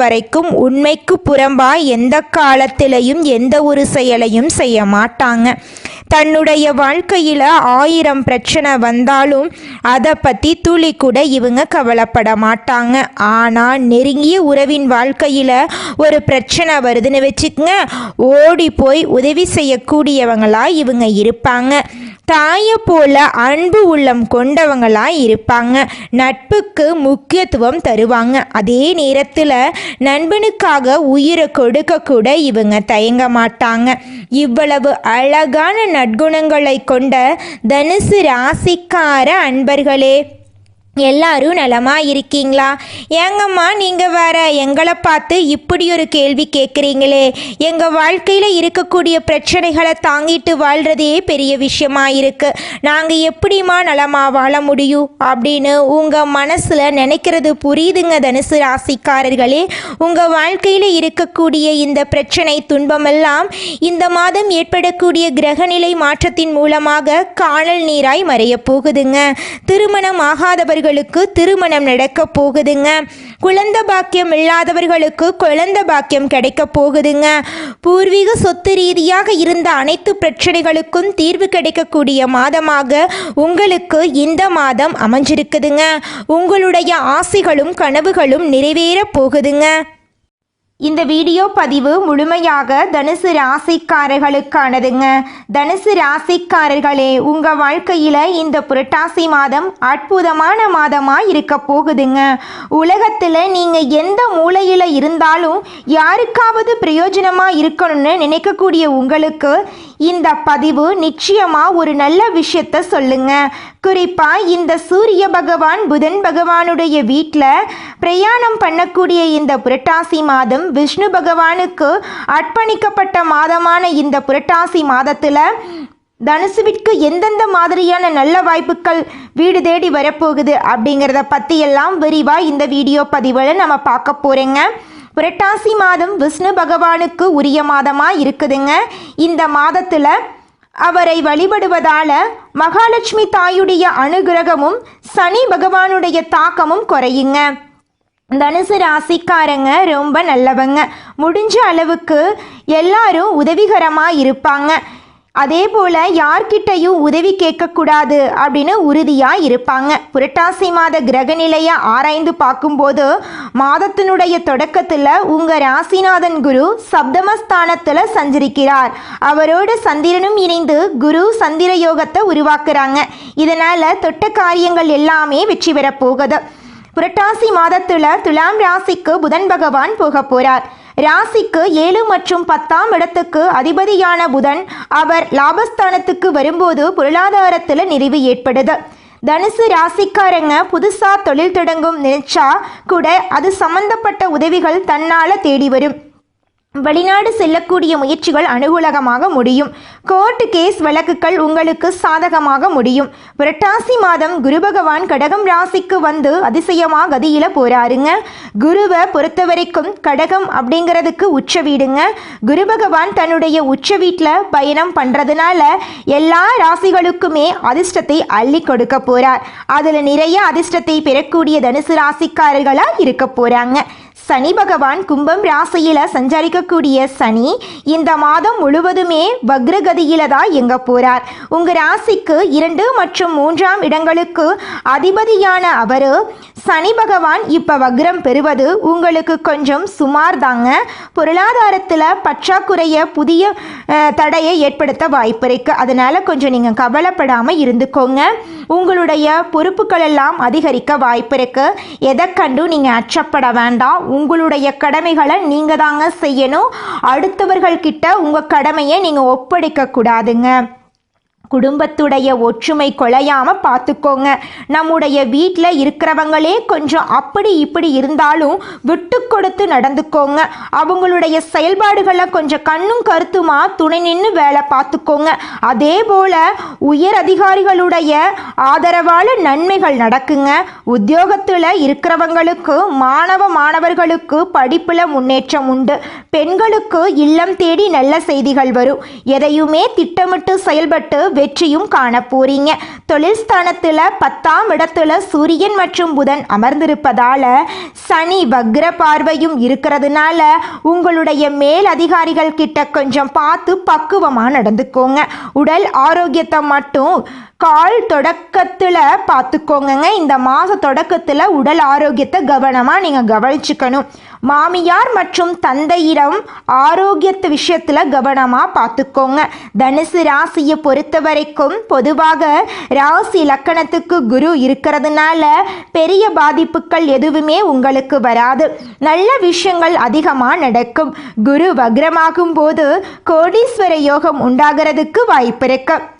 வரைக்கும் உண்மைக்கு புறம்பா எந்த காலத்திலையும் எந்த ஒரு செயலையும் செய்ய மாட்டாங்க. தன்னுடைய வாழ்க்கையில் ஆயிரம் பிரச்சனை வந்தாலும் அதை பற்றி துளி கூட இவங்க கவலைப்பட மாட்டாங்க. ஆனால் நெருங்கிய உறவின் வாழ்க்கையில் ஒரு பிரச்சனை வருதுன்னு வச்சுக்கோங்க. ஓடி போய் உதவி செய்யக்கூடியவங்களாக இவங்க இருப்பாங்க. தாயை போல அன்பு உள்ளம் கொண்டவங்களாக இருப்பாங்க. நட்புக்கு முக்கியத்துவம் தருவாங்க. அதே நேரத்தில் நண்பனுக்காக உயிரை கொடுக்க கூட இவங்க தயங்க மாட்டாங்க. இவ்வளவு அழகான நற்குணங்களை கொண்ட தனுசு ராசிக்கார அன்பர்களே. எல்லாரும் நலமா இருக்கீங்களா? ஏங்கம்மா நீங்கள் வேற எங்களை பார்த்து இப்படி ஒரு கேள்வி கேட்குறீங்களே. எங்கள் வாழ்க்கையில் இருக்கக்கூடிய பிரச்சனைகளை தாங்கிட்டு வாழ்கிறதே பெரிய விஷயமா இருக்குது நாங்கள் எப்படிம்மா நலமாக வாழ முடியும்? அப்படின்னு உங்கள் மனசில் நினைக்கிறது புரியுதுங்க தனுசு ராசிக்காரர்களே. உங்கள் வாழ்க்கையில் இருக்கக்கூடிய இந்த பிரச்சனை துன்பமெல்லாம் இந்த மாதம் ஏற்படக்கூடிய கிரகநிலை மாற்றத்தின் மூலமாக காணல் நீராய் மறையப் போகுதுங்க. திருமணம் ஆகாதவர்களுக்கு திருமணம் நடக்க போகுதுங்க. குழந்த பாக்கியம் இல்லாதவர்களுக்கு குழந்த பாக்கியம் கிடைக்க போகுதுங்க. பூர்வீக சொத்து ரீதியாக இருந்த அனைத்து பிரச்சனைகளுக்கும் தீர்வு கிடைக்கக்கூடிய மாதமாக உங்களுக்கு இந்த மாதம் அமைஞ்சிருக்குதுங்க. உங்களுடைய ஆசைகளும் கனவுகளும் நிறைவேற போகுதுங்க. இந்த வீடியோ பதிவு முழுமையாக தனுசு ராசிக்காரர்களுக்கானதுங்க. தனுசு ராசிக்காரர்களே உங்கள் வாழ்க்கையில் இந்த புரட்டாசி மாதம் அற்புதமான மாதமாக இருக்க போகுதுங்க. உலகத்தில் நீங்கள் எந்த மூலையில் இருந்தாலும் யாருக்காவது பிரயோஜனமாக இருக்கணும்னு நினைக்கக்கூடிய உங்களுக்கு இந்த பதிவு நிச்சயமாக ஒரு நல்ல விஷயத்த சொல்லுங்க. குறிப்பாக இந்த சூரிய பகவான் புதன் பகவானுடைய வீட்டில் பிரயாணம் பண்ணக்கூடிய இந்த புரட்டாசி மாதம் விஷ்ணு பகவானுக்கு அர்ப்பணிக்கப்பட்ட மாதமான இந்த புரட்டாசி மாதத்தில் தனுசுவிற்கு எந்தெந்த மாதிரியான நல்ல வாய்ப்புகள் வீடு தேடி வரப்போகுது அப்படிங்கிறத பற்றியெல்லாம் விரிவாக இந்த வீடியோ பதிவில் நம்ம பார்க்க போகிறேங்க புரட்டாசி மாதம் விஷ்ணு பகவானுக்கு உரிய மாதமாக இருக்குதுங்க. இந்த மாதத்தில் அவரை வழிபடுவதால மகாலட்சுமி தாயுடைய அனுகிரகமும் சனி பகவானுடைய தாக்கமும் குறையுங்க. தனுசு ராசிக்காரங்க ரொம்ப நல்லவங்க. முடிஞ்ச அளவுக்கு எல்லாரும் உதவிகரமாக இருப்பாங்க. அதே போல் யார்கிட்டையும் உதவி கேட்கக்கூடாது அப்படின்னு உறுதியாக இருப்பாங்க. புரட்டாசி மாத கிரகநிலையை ஆராய்ந்து பார்க்கும்போது மாதத்தினுடைய தொடக்கத்தில் உங்கள் ராசிநாதன் குரு சப்தமஸ்தானத்தில் சஞ்சரிக்கிறார். அவரோட சந்திரனும் இணைந்து குரு சந்திர யோகத்தை உருவாக்குறாங்க. இதனால் தொட்ட காரியங்கள் எல்லாமே வெற்றி பெறப் போகுது. புரட்டாசி மாதத்துல துலாம் ராசிக்கு புதன் பகவான் போக போறார். ராசிக்கு ஏழு மற்றும் பத்தாம் இடத்துக்கு அதிபதியான புதன் அவர் லாபஸ்தானத்துக்கு வரும்போது பொருளாதாரத்தில் நிறைவு ஏற்படுது. தனுசு ராசிக்காரங்க புதுசா தொழில் தொடங்கும் நினைச்சா கூட அது சம்பந்தப்பட்ட உதவிகள் தன்னால் தேடி வரும். வெளிநாடு செல்லக்கூடிய முயற்சிகள் அனுகூலகமாக முடியும். கோர்ட் கேஸ் வழக்குகள் உங்களுக்கு சாதகமாக முடியும். புரட்டாசி மாதம் குரு பகவான் கடகம் ராசிக்கு வந்து அதிசயமாக கதியில போறாருங்க. குருவை பொறுத்த வரைக்கும் கடகம் அப்படிங்கிறதுக்கு உச்ச வீடுங்க. குரு பகவான் தன்னுடைய உச்ச வீட்டில் பயணம் பண்ணுறதுனால எல்லா ராசிகளுக்குமே அதிர்ஷ்டத்தை அள்ளி கொடுக்க போறார். அதில் நிறைய அதிர்ஷ்டத்தை பெறக்கூடிய தனுசு ராசிக்காரர்களாக இருக்க போறாங்க. சனி பகவான் கும்பம் ராசியில சஞ்சரிக்கக்கூடிய சனி இந்த மாதம் முழுவதுமே வக்ரகதியில தான் எங்க போறார். உங்க ராசிக்கு இரண்டு மற்றும் மூன்றாம் இடங்களுக்கு அதிபதியான அவரு சனி பகவான் இப்ப வக்ரம் பெறுவது உங்களுக்கு கொஞ்சம் சுமார் தாங்க. பொருளாதாரத்தில் பற்றாக்குறைய புதிய தடையை ஏற்படுத்த வாய்ப்பு இருக்கு. அதனால கொஞ்சம் நீங்க கவலைப்படாம இருந்துக்கோங்க. உங்களுடைய பொறுப்புகள் எல்லாம் அதிகரிக்க வாய்ப்பு இருக்கு. எதை கண்டும் நீங்க அச்சப்பட வேண்டாம். உங்களுடைய கடமைகளை நீங்கள் தாங்க செய்யணும். அடுத்தவர்கள்கிட்ட உங்கள் கடமையை நீங்கள் ஒப்படைக்க கூடாதுங்க குடும்பத்துடைய ஒற்றுமை குலையாம பார்த்துக்கோங்க நம்முடைய வீட்டில் இருக்கிறவங்களே கொஞ்சம் அப்படி இப்படி இருந்தாலும் விட்டு கொடுத்து நடந்துக்கோங்க. அவங்களுடைய செயல்பாடுகளை கொஞ்சம் கண்ணும் கருத்துமா துணை நின்று வேலை பார்த்துக்கோங்க அதே போல உயர் அதிகாரிகளுடைய ஆதரவால நன்மைகள் நடக்குங்க. உத்தியோகத்தில் இருக்கிறவங்களுக்கு மாணவ மாணவர்களுக்கு படிப்பில் முன்னேற்றம் உண்டு. பெண்களுக்கு இல்லம் தேடி நல்ல செய்திகள் வரும். எதையுமே திட்டமிட்டு செயல்பட்டு வெற்றியும் காண போறீங்க தொழில் ஸ்தானத்தில் பத்தாம் இடத்துல சூரியன் மற்றும் புதன் அமர்ந்திருப்பதால சனி வக்ர பார்வையும் இருக்கிறதுனால உங்களுடைய மேல் அதிகாரிகள் கிட்ட கொஞ்சம் பார்த்து பக்குவமாக நடந்துக்கோங்க. உடல் ஆரோக்கியத்தை மட்டும் கால் தொடக்கத்தில் பார்த்துக்கோங்கங்க இந்த மாத தொடக்கத்தில் உடல் ஆரோக்கியத்தை கவனமாக நீங்கள் கவனிச்சுக்கணும். மாமியார் மற்றும் தந்தையிடம் ஆரோக்கியத்து விஷயத்தில் கவனமாக பார்த்துக்கோங்க தனுசு ராசியை பொறுத்த வரைக்கும் பொதுவாக ராசி லக்கணத்துக்கு குரு இருக்கிறதுனால பெரிய பாதிப்புகள் எதுவுமே உங்களுக்கு வராது. நல்ல விஷயங்கள் அதிகமாக நடக்கும். குரு வக்ரமாகும் போது கோடீஸ்வர யோகம் உண்டாகிறதுக்கு வாய்ப்பு இருக்குது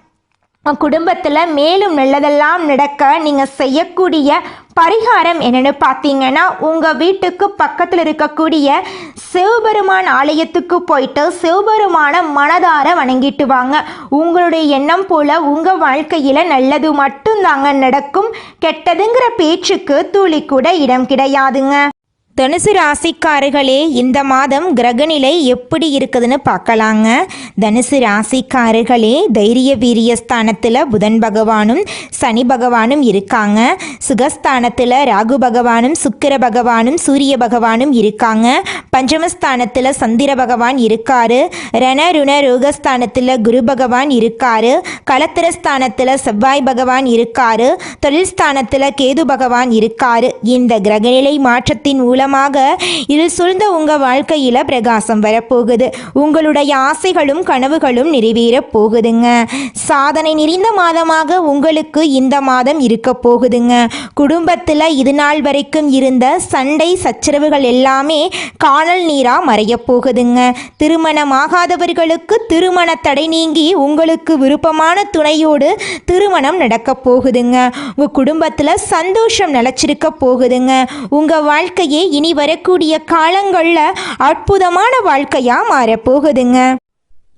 குடும்பத்தில் மேலும் நல்லதெல்லாம் நடக்க நீங்கள் செய்யக்கூடிய பரிகாரம் என்னென்னு பார்த்தீங்கன்னா உங்கள் வீட்டுக்கு பக்கத்தில் இருக்கக்கூடிய சிவபெருமான் ஆலயத்துக்கு போயிட்டு சிவபெருமான மனதார வணங்கிட்டு வாங்க உங்களுடைய எண்ணம் போல் உங்கள் வாழ்க்கையில் நல்லது மட்டும்தாங்க நடக்கும் கெட்டதுங்கிற பேச்சுக்கு துளி கூட இடம் கிடையாதுங்க. தனுசு ராசிக்காரர்களே இந்த மாதம் கிரகநிலை எப்படி இருக்குதுன்னு பார்க்கலாங்க. தனுசு ராசிக்காரர்களே தைரிய வீரிய ஸ்தானத்தில் புதன் பகவானும் சனி பகவானும் இருக்காங்க. சுகஸ்தானத்தில் ராகு பகவானும் சுக்கிர பகவானும் சூரிய பகவானும் இருக்காங்க. பஞ்சமஸ்தானத்தில் சந்திர பகவான் இருக்காரு. ரண ருண ரோகஸ்தானத்தில் குரு பகவான் இருக்காரு. கலத்திரஸ்தானத்தில் செவ்வாய் பகவான் இருக்காரு. தொழில் ஸ்தானத்தில் கேது பகவான் இருக்காரு. இந்த கிரகநிலை மாற்றத்தின் மூலம் மூலமாக இதில் சூழ்ந்த உங்கள் வாழ்க்கையில் பிரகாசம் வரப்போகுது. உங்களுடைய ஆசைகளும் கனவுகளும் நிறைவேறப் போகுதுங்க. சாதனை நிறைந்த மாதமாக உங்களுக்கு இந்த மாதம் இருக்க போகுதுங்க. குடும்பத்தில் இது நாள் வரைக்கும் இருந்த சண்டை சச்சரவுகள் எல்லாமே காணல் நீராக மறையப் போகுதுங்க. திருமணமாகாதவர்களுக்கு திருமண தடை நீங்கி உங்களுக்கு விருப்பமான துணையோடு திருமணம் நடக்க போகுதுங்க. உங்கள் குடும்பத்தில் சந்தோஷம் நிலச்சிருக்க போகுதுங்க. உங்கள் வாழ்க்கையை இனி வரக்கூடிய காலங்களில் அற்புதமான வாழ்க்கையாக மாறப்போகுதுங்க.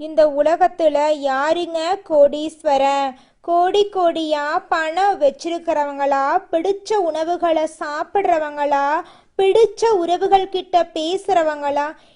இந்த உலகத்தில் யாருங்க கோடீஸ்வரன்? கோடி கோடியாக பணம் வச்சிருக்கிறவங்களா? பிடிச்ச உணவுகளை சாப்பிட்றவங்களா? பிடிச்ச உறவுகள் கிட்ட பேசுகிறவங்களா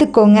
கற்றுக்கோங்க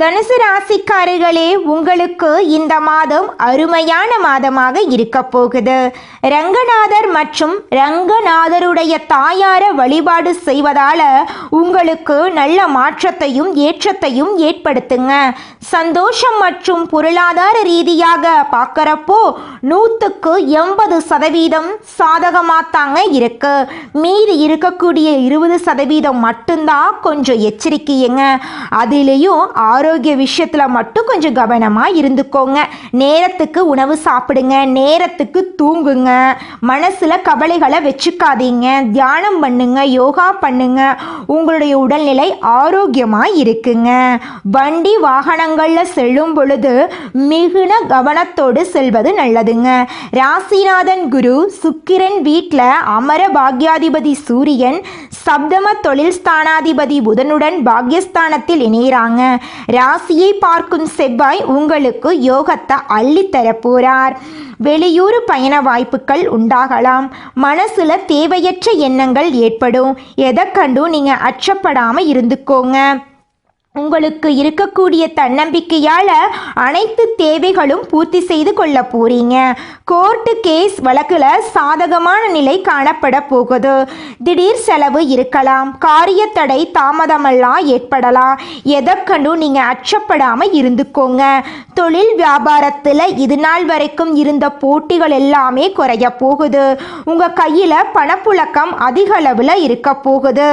தனுசு ராசிக்காரர்களே உங்களுக்கு இந்த மாதம் அருமையான மாதமாக இருக்க போகுது. ரங்கநாதர் மற்றும் ரங்கநாதருடைய தாயார வழிபாடு செய்வதால உங்களுக்கு நல்ல மாற்றத்தையும் ஏற்றத்தையும் ஏற்படுத்துங்க. சந்தோஷம் மற்றும் பொருளாதார ரீதியாக பார்க்குறப்போ நூற்றுக்கு எண்பது சதவீதம் சாதகமாகத்தாங்க இருக்கு. மீதி இருக்கக்கூடிய இருபது சதவீதம் மட்டும்தான் கொஞ்சம் எச்சரிக்கையுங்க அதுலேயும் ஆரோக்கிய விஷயத்தில் மட்டும் கொஞ்சம் கவனமாக இருந்துக்கோங்க. நேரத்துக்கு உணவு சாப்பிடுங்க நேரத்துக்கு தூங்குங்க. மனசில் கவலைகளை வச்சுக்காதீங்க. தியானம் பண்ணுங்க யோகா பண்ணுங்க. உங்களுடைய உடல்நிலை ஆரோக்கியமாக இருக்குங்க. வண்டி வாகனங்களில் செல்லும் பொழுது மிகுன கவனத்தோடு செல்வது நல்லதுங்க. ராசிநாதன் குரு சுக்கிரன் வீட்டில் அமர பாக்யாதிபதி சூரியன் சப்தம தொழில் ஸ்தானாதிபதி புதனுடன் பாக்யஸ்தானத்தில் இணைகிறாங்க ராசியை பார்க்கும் செவ்வாய் உங்களுக்கு யோகத்தை அள்ளித்தர போறார் வெளியூர் பயண வாய்ப்புகள் உண்டாகலாம். மனசுல தேவையற்ற எண்ணங்கள் ஏற்படும். எதை கண்டும் நீங்க அச்சப்படாம இருந்துக்கோங்க. உங்களுக்கு இருக்கக்கூடிய தன்னம்பிக்கையால் அனைத்து தேவைகளும் பூர்த்தி செய்து கொள்ள போறீங்க. கோர்ட்டு கேஸ் வழக்கில் சாதகமான நிலை காணப்பட போகுது. திடீர் செலவு இருக்கலாம். காரிய தடை தாமதமெல்லாம் ஏற்படலாம். எதற்கண்டும் நீங்கள் அச்சப்படாமல் இருந்துக்கோங்க. தொழில் வியாபாரத்தில் இது நாள் வரைக்கும் இருந்த போட்டிகள் எல்லாமே குறைய போகுது. உங்கள் கையில் பணப்புழக்கம் அதிக அளவில் இருக்க போகுது.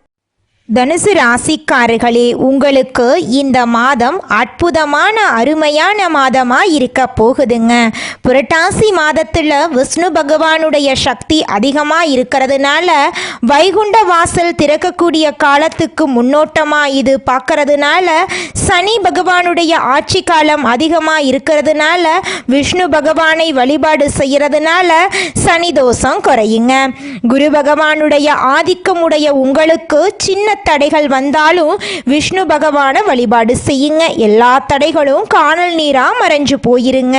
தனுசு ராசிக்காரர்களே உங்களுக்கு இந்த மாதம் அற்புதமான அருமையான மாதமாக இருக்க போகுதுங்க. புரட்டாசி மாதத்தில் விஷ்ணு பகவானுடைய சக்தி அதிகமாக இருக்கிறதுனால வைகுண்ட வாசல் திறக்கக்கூடிய காலத்துக்கு முன்னோட்டமாக இது பார்க்கறதுனால சனி பகவானுடைய ஆட்சி காலம் அதிகமாக இருக்கிறதுனால விஷ்ணு பகவானை வழிபாடு செய்கிறதுனால சனி தோஷம் குறையுங்க. குரு பகவானுடைய ஆதிக்கமுடைய உங்களுக்கு சின்ன தடைகள் வந்தாலும் விஷ்ணு பகவானை வழிபாடு செய்யுங்க. எல்லா தடைகளும் காணல் நீராக மறைஞ்சு போயிருங்க.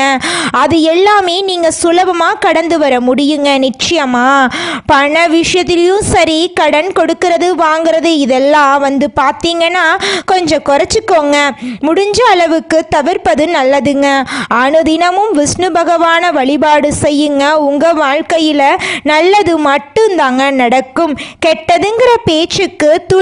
அது எல்லாமே நீங்கள் சுலபமாக கடந்து வர முடியுங்க. நிச்சயமா. பண விஷயத்திலையும் சரி கடன் கொடுக்கறது வாங்குறது இதெல்லாம் வந்து பார்த்தீங்கன்னா கொஞ்சம் குறைச்சிக்கோங்க. முடிஞ்ச அளவுக்கு தவிர்ப்பது நல்லதுங்க. அனுதினமும் விஷ்ணு பகவானை வழிபாடு செய்யுங்க. உங்கள் வாழ்க்கையில் நல்லது மட்டும்தாங்க நடக்கும். கெட்டதுங்கிற பேச்சுக்கு துளி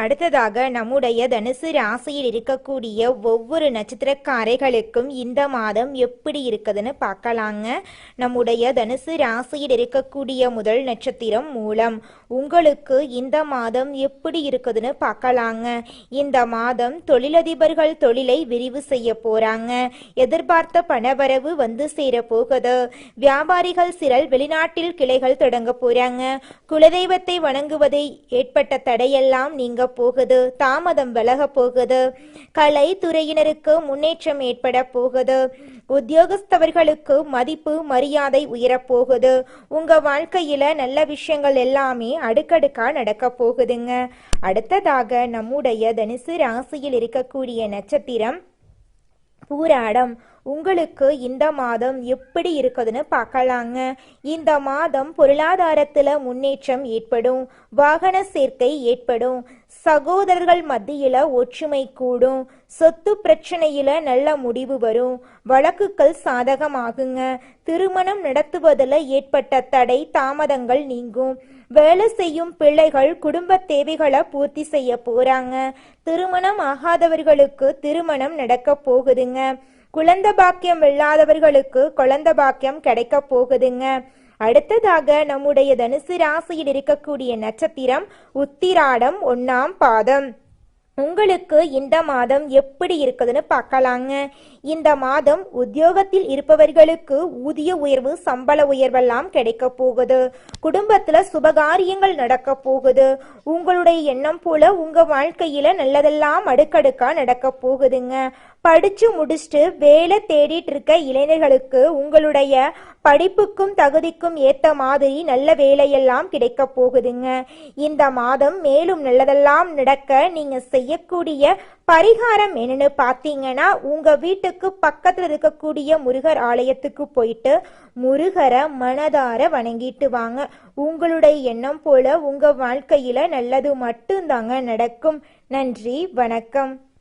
அடுத்ததாக நம்முடைய தனுசு ராசியில் இருக்கக்கூடிய ஒவ்வொரு நட்சத்திரக்காரைகளுக்கும் இந்த மாதம் எப்படி இருக்குதுன்னு பார்க்கலாங்க. நம்முடைய தனுசு ராசியில் இருக்கக்கூடிய முதல் நட்சத்திரம் மூலம். உங்களுக்கு இந்த மாதம் எப்படி இருக்குதுன்னு பார்க்கலாங்க. இந்த மாதம் தொழிலதிபர்கள் தொழிலை விரிவு செய்ய போறாங்க. எதிர்பார்த்த பணவரவு வந்து சேர போகுது. வியாபாரிகள் சிலர் வெளிநாட்டில் கிளைகள் தொடங்க போறாங்க. குலதெய்வத்தை வணங்குவதை ஏற்பட்ட தடையெல்லாம் நீங்க போகுது தாமதம் விலக போகுது கலை துறையினருக்கு முன்னேற்றம் ஏற்பட போகுது உத்தியோகஸ்தவர்களுக்கு மதிப்பு மரியாதை உயரப்போகுது உங்க வாழ்க்கையில நல்ல விஷயங்கள் எல்லாமே அடுக்கடுக்கா நடக்க போகுதுங்க. அடுத்ததாக நம்முடைய தனுசு ராசியில் இருக்கக்கூடிய நட்சத்திரம் பூராடம். உங்களுக்கு இந்த மாதம் எப்படி இருக்குதுன்னு பார்க்கலாங்க. இந்த மாதம் பொருளாதாரத்தில் முன்னேற்றம் ஏற்படும் வாகன சேர்க்கை ஏற்படும் சகோதரர்கள் மத்தியில் ஒற்றுமை கூடும். சொத்து பிரச்சனையில நல்ல முடிவு வரும். வழக்குகள் சாதகமாகுங்க. திருமணம் நடத்துவதில் ஏற்பட்ட தடை தாமதங்கள் நீங்கும். வேலை செய்யும் பிள்ளைகள் குடும்ப தேவைகளை பூர்த்தி செய்ய போறாங்க. திருமணம் ஆகாதவர்களுக்கு திருமணம் நடக்க போகுதுங்க. குழந்த பாக்கியம் இல்லாதவர்களுக்கு குழந்த பாக்கியம் கிடைக்க போகுதுங்க. அடுத்ததாக நம்முடைய தனுசு ராசியில் இருக்கக்கூடிய நட்சத்திரம் உத்திராடம் ஒன்னாம் பாதம். உங்களுக்கு இந்த மாதம் எப்படி இருக்குதுன்னு பார்க்கலாங்க. இந்த மாதம் உத்தியோகத்தில் இருப்பவர்களுக்கு ஊதிய உயர்வு சம்பள உயர்வெல்லாம் கிடைக்க போகுது. குடும்பத்துல சுபகாரியங்கள் நடக்க போகுது. உங்களுடைய எண்ணம் போல உங்க வாழ்க்கையில நல்லதெல்லாம் அடுக்கடுக்கா நடக்க போகுதுங்க. படிச்சு முடிச்சுட்டு வேலை தேடிட்டு இருக்க இளைஞர்களுக்கு உங்களுடைய படிப்புக்கும் தகுதிக்கும் ஏத்த மாதிரி நல்ல வேலையெல்லாம் கிடைக்க போகுதுங்க. இந்த மாதம் மேலும் நல்லதெல்லாம் நடக்க நீங்க செய்யக்கூடிய பரிகாரம் என்னன்னு பார்த்தீங்கன்னா உங்க வீட்டுக்கு பக்கத்துல இருக்கக்கூடிய முருகர் ஆலயத்துக்கு போயிட்டு முருகரை மனதார வணங்கிட்டு வாங்க. உங்களுடைய எண்ணம் போல உங்க வாழ்க்கையில நல்லது மட்டும்தாங்க நடக்கும். நன்றி வணக்கம்.